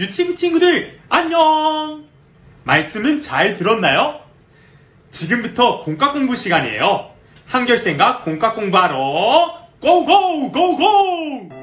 유치부 친구들, 안녕! 말씀은 잘 들었나요? 지금부터 공과 공부 시간이에요. 한결생과 공과 공부하러 고고! 고고!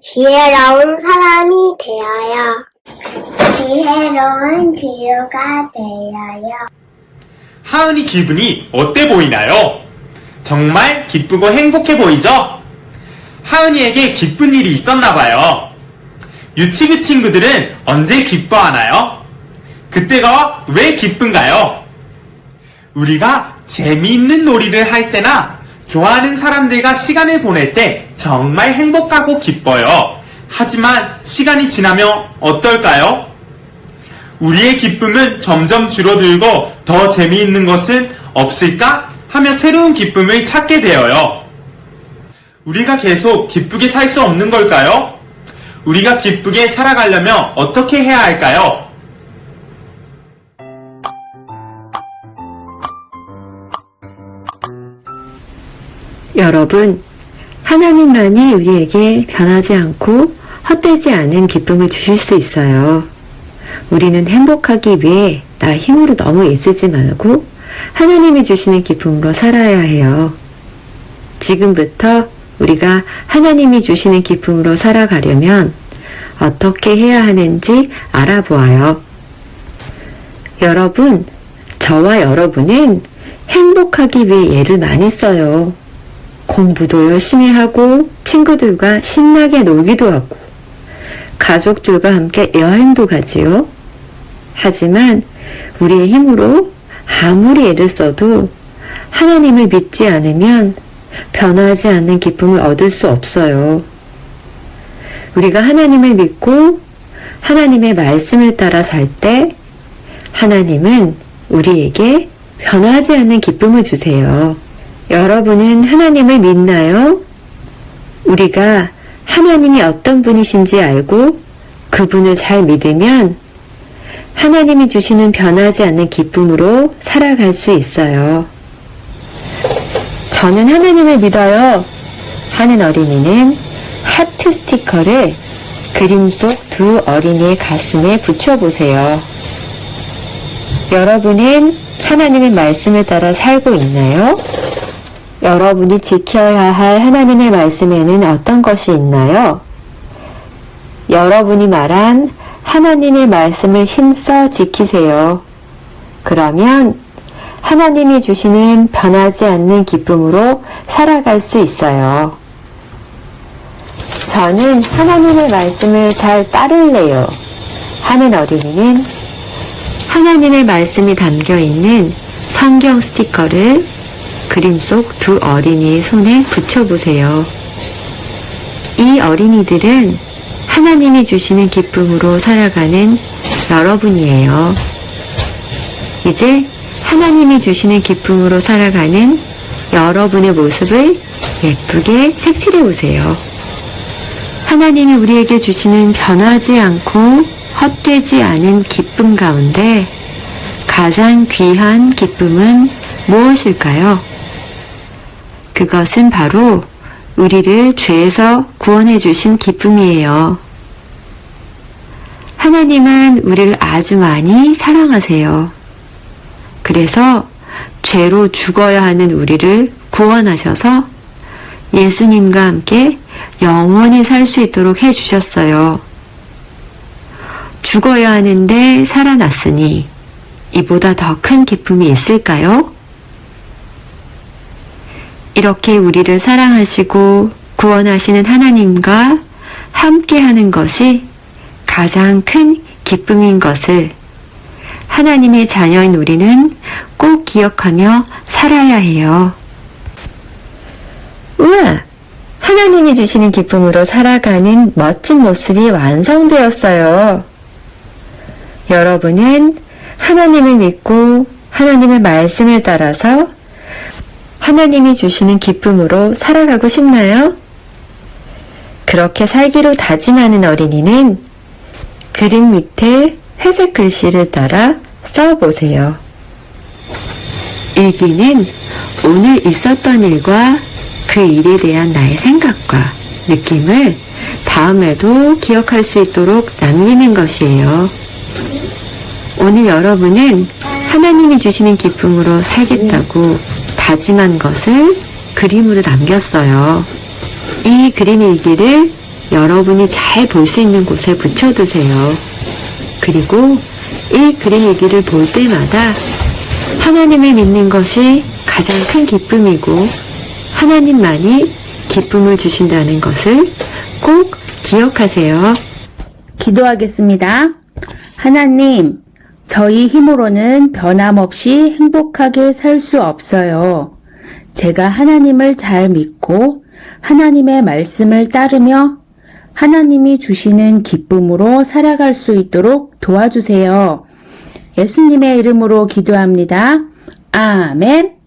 지혜로운 사람이 되어요. 지혜로운 지우가 되어요. 하은이 기분이 어때 보이나요? 정말 기쁘고 행복해 보이죠? 하은이에게 기쁜 일이 있었나 봐요. 유치부 친구들은 언제 기뻐하나요? 그때가 왜 기쁜가요? 우리가 재미있는 놀이를 할 때나 좋아하는 사람들과 시간을 보낼 때 정말 행복하고 기뻐요. 하지만 시간이 지나면 어떨까요? 우리의 기쁨은 점점 줄어들고 더 재미있는 것은 없을까? 하며 새로운 기쁨을 찾게 되어요. 우리가 계속 기쁘게 살 수 없는 걸까요? 우리가 기쁘게 살아가려면 어떻게 해야 할까요? 여러분, 하나님만이 우리에게 변하지 않고 헛되지 않은 기쁨을 주실 수 있어요. 우리는 행복하기 위해 나 힘으로 너무 애쓰지 말고 하나님이 주시는 기쁨으로 살아야 해요. 지금부터 우리가 하나님이 주시는 기쁨으로 살아가려면 어떻게 해야 하는지 알아보아요. 여러분, 저와 여러분은 행복하기 위해 애를 많이 써요. 공부도 열심히 하고 친구들과 신나게 놀기도 하고 가족들과 함께 여행도 가지요. 하지만 우리의 힘으로 아무리 애를 써도 하나님을 믿지 않으면 변하지 않는 기쁨을 얻을 수 없어요. 우리가 하나님을 믿고 하나님의 말씀을 따라 살 때 하나님은 우리에게 변하지 않는 기쁨을 주세요. 여러분은 하나님을 믿나요? 우리가 하나님이 어떤 분이신지 알고 그분을 잘 믿으면 하나님이 주시는 변하지 않는 기쁨으로 살아갈 수 있어요. 저는 하나님을 믿어요. 하는 어린이는 하트 스티커를 그림 속 두 어린이의 가슴에 붙여보세요. 여러분은 하나님의 말씀을 따라 살고 있나요? 여러분이 지켜야 할 하나님의 말씀에는 어떤 것이 있나요? 여러분이 말한 하나님의 말씀을 힘써 지키세요. 그러면 하나님이 주시는 변하지 않는 기쁨으로 살아갈 수 있어요. 저는 하나님의 말씀을 잘 따를래요. 하는 어린이는 하나님의 말씀이 담겨 있는 성경 스티커를 그림 속 두 어린이의 손에 붙여보세요. 이 어린이들은 하나님이 주시는 기쁨으로 살아가는 여러분이에요. 이제 하나님이 주시는 기쁨으로 살아가는 여러분의 모습을 예쁘게 색칠해 보세요. 하나님이 우리에게 주시는 변하지 않고 헛되지 않은 기쁨 가운데 가장 귀한 기쁨은 무엇일까요? 그것은 바로 우리를 죄에서 구원해 주신 기쁨이에요. 하나님은 우리를 아주 많이 사랑하세요. 그래서 죄로 죽어야 하는 우리를 구원하셔서 예수님과 함께 영원히 살 수 있도록 해 주셨어요. 죽어야 하는데 살아났으니 이보다 더 큰 기쁨이 있을까요? 이렇게 우리를 사랑하시고 구원하시는 하나님과 함께 하는 것이 가장 큰 기쁨인 것을 하나님의 자녀인 우리는 꼭 기억하며 살아야 해요. 우와! 하나님이 주시는 기쁨으로 살아가는 멋진 모습이 완성되었어요. 여러분은 하나님을 믿고 하나님의 말씀을 따라서 하나님이 주시는 기쁨으로 살아가고 싶나요? 그렇게 살기로 다짐하는 어린이는 그림 밑에 회색 글씨를 따라 써보세요. 일기는 오늘 있었던 일과 그 일에 대한 나의 생각과 느낌을 다음에도 기억할 수 있도록 남기는 것이에요. 오늘 여러분은 하나님이 주시는 기쁨으로 살겠다고 다짐한 것을 그림으로 남겼어요. 이 그림 일기를 여러분이 잘 볼 수 있는 곳에 붙여두세요. 그리고 이 그림 일기를 볼 때마다 하나님을 믿는 것이 가장 큰 기쁨이고 하나님만이 기쁨을 주신다는 것을 꼭 기억하세요. 기도하겠습니다. 하나님, 저희 힘으로는 변함없이 행복하게 살 수 없어요. 제가 하나님을 잘 믿고 하나님의 말씀을 따르며 하나님이 주시는 기쁨으로 살아갈 수 있도록 도와주세요. 예수님의 이름으로 기도합니다. 아멘.